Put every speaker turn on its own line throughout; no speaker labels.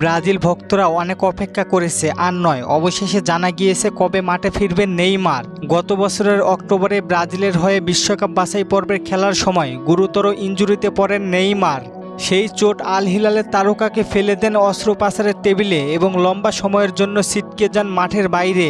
Brazil ভক্তরা অনেক অপেক্ষা করেছে, আর নয়, অবশেষে জানা গিয়েছে কবে মাঠে ফিরবেন নেইমার। গত বছরের অক্টোবরে ব্রাজিলের হয়ে বিশ্বকাপ বাছাই পর্বের খেলার সময় গুরুতর ইঞ্জুরিতে পড়েন নেইমার। সেই চোট আল হিলালের তারকাকে ফেলে দেন অস্ত্রোপাচারের টেবিলে এবং লম্বা সময়ের জন্য ছিটকে যান মাঠের বাইরে।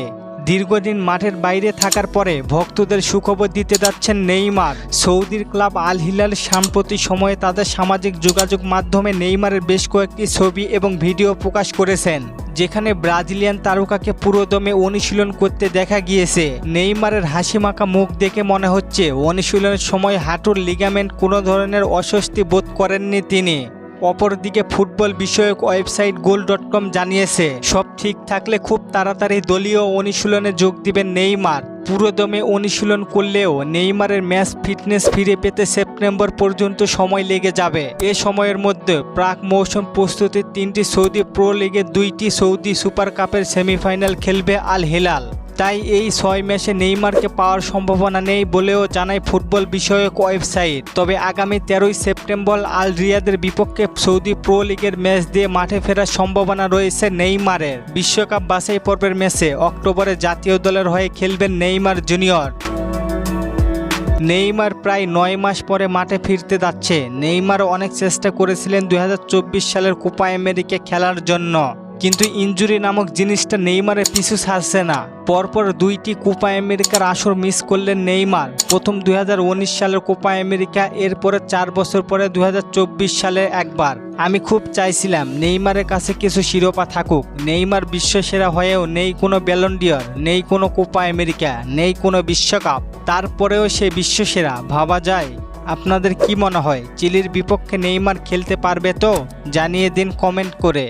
দীর্ঘদিন মাঠের বাইরে থাকার পরে ভক্তদের সুখবর দিতে যাচ্ছেন নেইমার। সৌদির ক্লাব আল হিলাল সাম্প্রতিক সময়ে তাদের সামাজিক যোগাযোগ মাধ্যমে নেইমারের বেশ কয়েকটি ছবি এবং ভিডিও প্রকাশ করেছেন, যেখানে ব্রাজিলিয়ান তারকাকে পুরোদমে অনুশীলন করতে দেখা গিয়েছে। নেইমারের হাসিমাখা মুখ দেখে মনে হচ্ছে, অনুশীলনের সময় হাঁটুর লিগামেন্ট কোনো ধরনের অস্বস্তি বোধ করেননি তিনি। অপরদিকে ফুটবল বিষয়ক ওয়েবসাইট গোল ডট কম জানিয়েছে, সব ঠিক থাকলে খুব তাড়াতাড়ি দলীয় অনুশীলনে যোগ দিবেন নেইমার। পুরোদমে অনুশীলন করলেও নেইমারের ম্যাচ ফিটনেস ফিরে পেতে সেপ্টেম্বর পর্যন্ত সময় লেগে যাবে। এ সময়ের মধ্যে প্রাক মৌসুম প্রস্তুতির তিনটি সৌদি প্রো লিগে দুইটি সৌদি সুপার কাপের সেমিফাইনাল খেলবে আল হিলাল। তাই এই ছয় ম্যাচে নেইমারকে পাওয়ার সম্ভাবনা নেই বলেও জানায় ফুটবল বিষয়ক ওয়েবসাইট। তবে আগামী তেরোই সেপ্টেম্বর আল রিয়াদের বিপক্ষে সৌদি প্রো লিগের ম্যাচ দিয়ে মাঠে ফেরার সম্ভাবনা রয়েছে নেইমারের। বিশ্বকাপ বাছাই পর্বের ম্যাচে অক্টোবরে জাতীয় দলের হয়ে খেলবেন নেইমার জুনিয়র। নেইমার প্রায় নয় মাস পরে মাঠে ফিরতে যাচ্ছে। নেইমার অনেক চেষ্টা করেছিলেন দু হাজার চব্বিশ সালের কোপা আমেরিকা খেলার জন্য। কিন্তু ইনজুরি নামক জিনিসটা নেইমারের পিছু ছাড়ছে না। পরপর দুইটি কোপা আমেরিকার আসর মিস করলেন নেইমার। প্রথম দুই হাজার উনিশ সালের কোপা আমেরিকা, এরপরে চার বছর পরে দুই হাজার চব্বিশ সালে একবার। আমি খুব চাইছিলাম নেইমারের কাছে কিছু শিরোপা থাকুক। নেইমার বিশ্বসেরা হয়েও নেই কোনো ব্যালন্ডিয়র নেই কোনো কোপা আমেরিকা, নেই কোনো বিশ্বকাপ। তারপরেও সে বিশ্বসেরা, ভাবা যায়। আপনাদের কি মনে হয়, চিলির বিপক্ষে নেইমার খেলতে পারবে তো? জানিয়ে দিন কমেন্ট করে।